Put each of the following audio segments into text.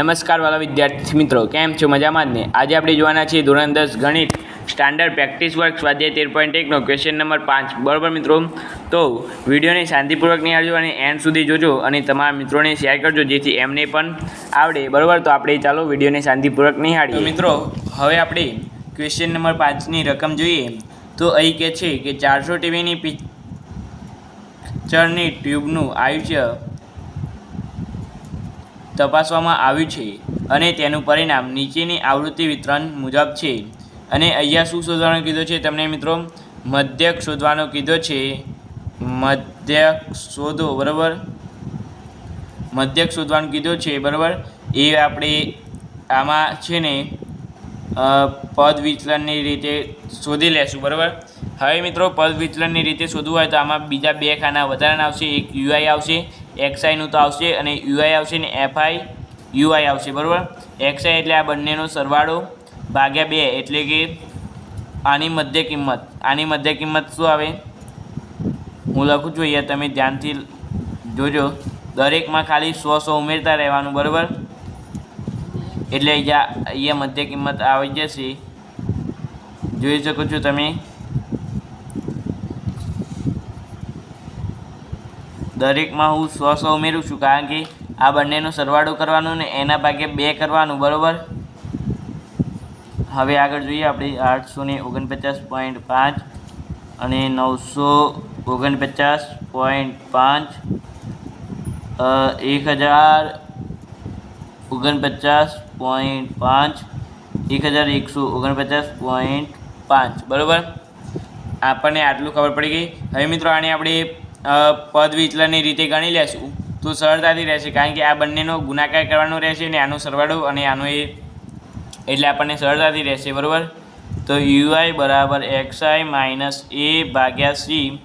નમસ્કાર વાલા વિદ્યાર્થી મિત્રો, કેમ છો? મજામાં જ ને? આજે આપણે જોવાના છીએ ધોરણ દસ ગણિત સ્ટાન્ડર્ડ પ્રેક્ટિસ વર્ક સ્વાધ્યાય તેર પોઈન્ટ એકનો ક્વેશ્ચન નંબર પાંચ. બરાબર મિત્રો? તો વિડીયોને શાંતિપૂર્વક નિહાળજો અને એન્ડ સુધી જોજો અને તમારા મિત્રોને શેર કરજો, જેથી એમને પણ આવડે. બરાબર? તો આપણે ચાલો વિડીયોને શાંતિપૂર્વક નિહાળીએ. મિત્રો, હવે આપણે ક્વેશ્ચન નંબર પાંચની રકમ જોઈએ. તો અહીં કહે છે કે ચારસો ટીવીની પિક્ચરની ટ્યુબનું આયુષ્ય તપાસવામાં આવ્યું છે અને તેનું પરિણામ નીચેની આવૃત્તિ વિતરણ મુજબ છે. અને અહીંયા શું શોધવાનું કીધું છે તમને મિત્રો? મધ્યક શોધવાનો કીધો છે. મધ્યક શોધો, બરાબર? મધ્યક શોધવાનું કીધો છે, બરાબર? એ આપણે આમાં છે ને પદ વિચલનની રીતે શોધી લેશું, બરાબર? હવે મિત્રો, પદ વિચલનની રીતે શોધવું હોય તો આમાં બીજા બે ખાના વધારાના આવશે. એક યુઆઈ આવશે એક્સઆઈનું તો આવશે અને યુઆઈ આવશે ને એફઆઈ યુઆઈ આવશે, બરાબર? એક્સઆઈ એટલે આ બંનેનો સરવાળો ભાગ્યા બે, એટલે કે આની મધ્ય કિંમત. આની મધ્ય કિંમત શું આવે? હું લખું છું અહીંયા, તમે ધ્યાનથી જોજો. દરેકમાં ખાલી સો સો ઉમેરતા રહેવાનું, બરાબર? એટલે અહીંયા અહીંયા મધ્ય કિંમત આવી જશે. જોઈ શકો છો તમે? દરેકમાં હું સો સો ઉમેરું છું, કારણ કે આ બંનેનો સરવાળો કરવાનો ને એના ભાગે બે કરવાનું, બરાબર? હવે આગળ જોઈએ આપણે આઠસો ને ઓગણપચાસ પોઈન્ટ પાંચ અને નવસો ઓગણપચાસ પોઈન્ટ પાંચ. એક હજાર ઓગણપચાસ પોઈન્ટ પાંચ, એક હજાર એકસો ઓગણપચાસ પોઈન્ટ પાંચ, બરાબર? આપણને આટલું ખબર પડી ગઈ. હવે મિત્રો આને આપણે પદ વિચલનની રીતે ગણી લેશું. તો સરળતાથી રહેશે, કારણ કે આ બંનેનો ગુણાકાર કરવાનો રહેશે ને આનો સરવાળો અને આનો એ. એટલે આપણને સરળતાથી રહેશે, બરાબર? તો યુઆઈ બરાબર એક્સઆઈ માઇનસ એ ભાગ્યા સી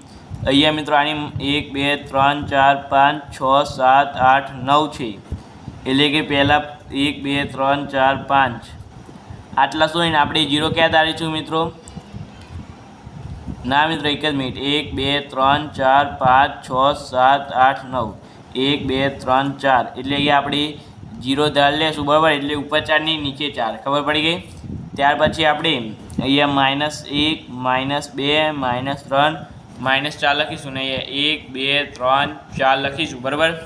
અહીંયા મિત્રો આની એક, બે, ત્રણ, ચાર, પાંચ, છ, સાત, આઠ, નવ છે. એટલે કે પહેલાં એક, બે, ત્રણ, ચાર, પાંચ. આટલા ને આપણે જીરો ક્યાં તારીશું મિત્રો? ના મિત્રો એક જ મિનિટ. એક, બે, ત્રણ, ચાર, પાંચ, છ, સાત, આઠ, નવ. એક, બે, ત્રણ, ચાર. એટલે અહીંયા આપણે જીરો ધાર લેશું બરાબર? એટલે ઉપર ચારની નીચે ચાર. ખબર પડી ગઈ? ત્યાર પછી આપણે અહીંયા માઇનસ એક, માઇનસ બે, માઇનસ ત્રણ, માઇનસ ચાર લખીશું ને અહીંયા એક, બે, ત્રણ, ચાર લખીશું. બરાબર?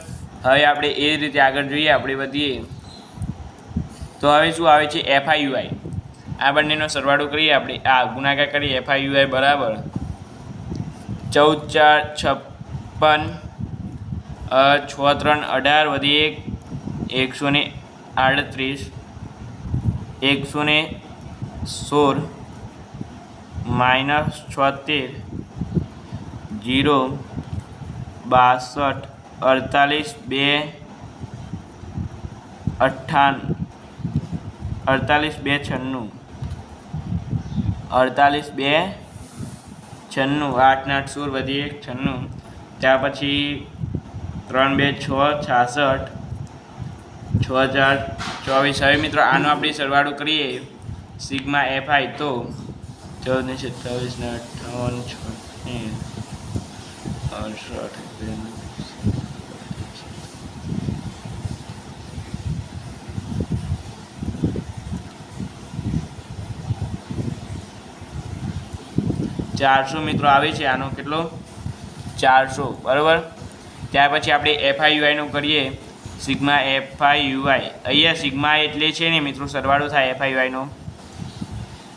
હવે આપણે એ રીતે આગળ જોઈએ, આપણે વધીએ તો હવે શું આવે છે? એફઆઈયુઆઈ આ બંનેનો સરવાળો કરીએ, આપણે આ ગુણાકાર કરીએ એફઆઈયુઆઈ બરાબર. ચૌદ, ચાર, છપ્પન છ ત્રણ અઢાર વધી એક એકસો ને આડત્રીસ એકસો ને સોળ, માઇનસ છોતેર, જીરો, બાસઠ, અડતાલીસ, બે, અઠ્ઠાણું, અડતાલીસ, બે, છન્નું. અડતાલીસ બે, છન્નું આઠ ને આઠ સોળ વધી એક, છન્નું. ત્યાર પછી ત્રણ બે છ, છાસઠ. છ હજાર ચોવીસ. હવે મિત્રો આનો આપણે સરવાળો કરીએ. સિગ્મા એફ આઈ તો ચૌદ ને સત્તાવીસ ને અઠ્ઠાવન, છ અડસઠ ચારસો મિત્રો આવે છે, આનો કેટલો? ચારસો, બરાબર? ત્યાર પછી આપણે એફઆઈયુઆઈનું કરીએ. સિગ્મા એફઆઈયુઆઈ અહીંયા સિગ્મા એટલે છે ને મિત્રો, સરવાળો થાય એફઆઈયુઆઈનો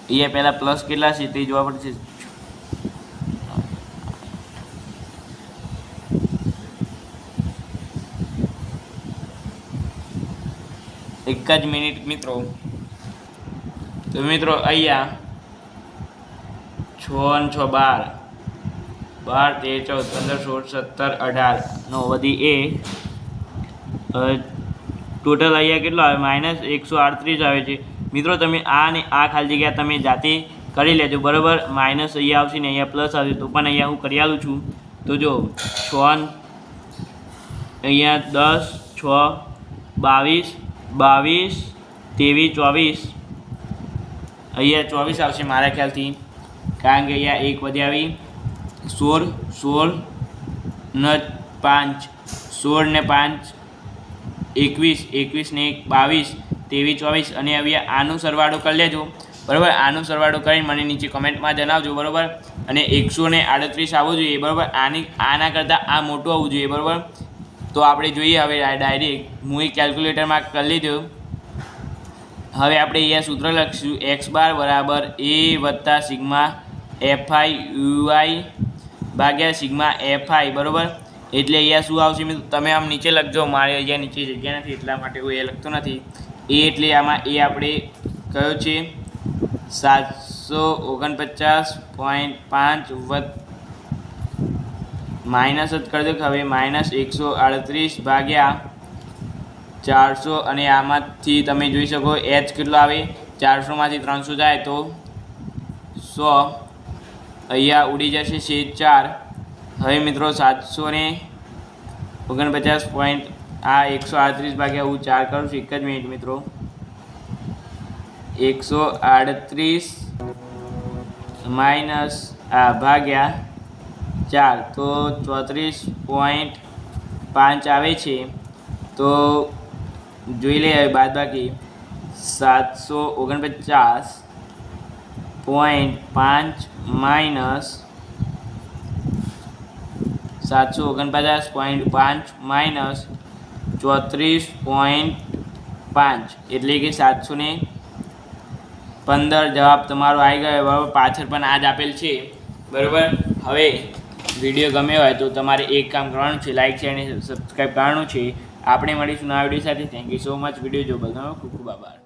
અહીંયા પહેલાં પ્લસ કેટલા છે તે જોવા પડશે એક જ મિનિટ મિત્રો. તો મિત્રો, અહીંયા છ ને છ બાર. બાર, તેર, ચૌદ, પંદર, સોળ, સત્તર, અઢાર. નો વધી એ. ટોટલ અહીંયા કેટલો આવે? માઇનસ એકસો આડત્રીસ આવે છે. મિત્રો, તમે આ ને આ ખાલી જગ્યા તમે જાતે કરી લેજો. બરાબર? માઇનસ અહીંયા આવશે ને અહીંયા પ્લસ આવશે. તો પણ અહીંયા હું કરી આલું છું. તો જો છ અહીંયા દસ, છ, બાવીસ બાવીસ, ત્રેવીસ, ચોવીસ. અહીંયા ચોવીસ આવશે મારા ખ્યાલથી. કારણ કે અહીંયા એક વધી આવી. સોળ સોળ, ને, પાંચ. સોળ ને પાંચ, એકવીસ એકવીસ ને એક, બાવીસ, ત્રેવીસ, ચોવીસ. અને હવે આનું સરવાળો કરી લેજો. બરાબર? આનું સરવાળો કરીને મને નીચે કમેન્ટમાં જણાવજો, બરાબર? અને એકસો ને આડત્રીસ આવવું જોઈએ, બરાબર? આની, આના કરતાં આ મોટું આવવું જોઈએ, બરાબર? તો આપણે જોઈએ, હવે ડાયરેક્ટ હું એક કેલ્ક્યુલેટરમાં કરી લીધું. હવે આપણે અહીંયા સૂત્ર લખીશું એક્સ બાર બરાબર એ વત્તા sigma F I U I ભાગ્યા સિગ્મા એફઆઈ બરાબર? એટલે અહીંયા શું આવશે મિત્રો? તમે આમ નીચે લખજો, મારે અહીંયા નીચે જગ્યા નથી, એટલા માટે હું એ લખતો નથી. એ એટલે આમાં એ આપણે કયો છે? સાતસો ઓગણપચાસ પોઈન્ટ પાંચ માઇનસ જ કરી દો કે હવે માઇનસ એકસો આડત્રીસ ભાગ્યા ચારસો અને આમાંથી તમે જોઈ શકો એચ કેટલો આવે? ચારસોમાંથી ત્રણસો જાય તો સો. અહીંયા ઉડી જશે શેષ ચાર. હવે મિત્રો સાતસો ને ઓગણપચાસ પોઈન્ટ આ એકસો આડત્રીસ ભાગ્યા હું ચાર કરું છું એક જ મિનિટ મિત્રો. એકસો આડત્રીસ માઇનસ આ ભાગ્યા ચાર. તો ચોત્રીસ પોઈન્ટ પાંચ આવે છે. તો જોઈ લઈએ બાદ બાકી સાતસો ઓગણપચાસ પોઈન્ટ પાંચ માઇનસ સાતસો ઓગણપચાસ પોઈન્ટ પાંચ માઇનસ ચોત્રીસ પોઈન્ટ પાંચ એટલે કે સાતસો ને પંદર જવાબ તમારો આવી ગયો બરાબર, પાછળ પણ આ જ આપેલ છે. બરાબર? હવે વીડિયો ગમ્યો હોય તો તમારે એક કામ કરવાનું છે લાઇક છે અને સબસ્ક્રાઈબ કરવાનું છે. આપણે મળીશું નવા વીડિયો સાથે. Thank you so much video જો બધાનો ખૂબ ખૂબ આભાર.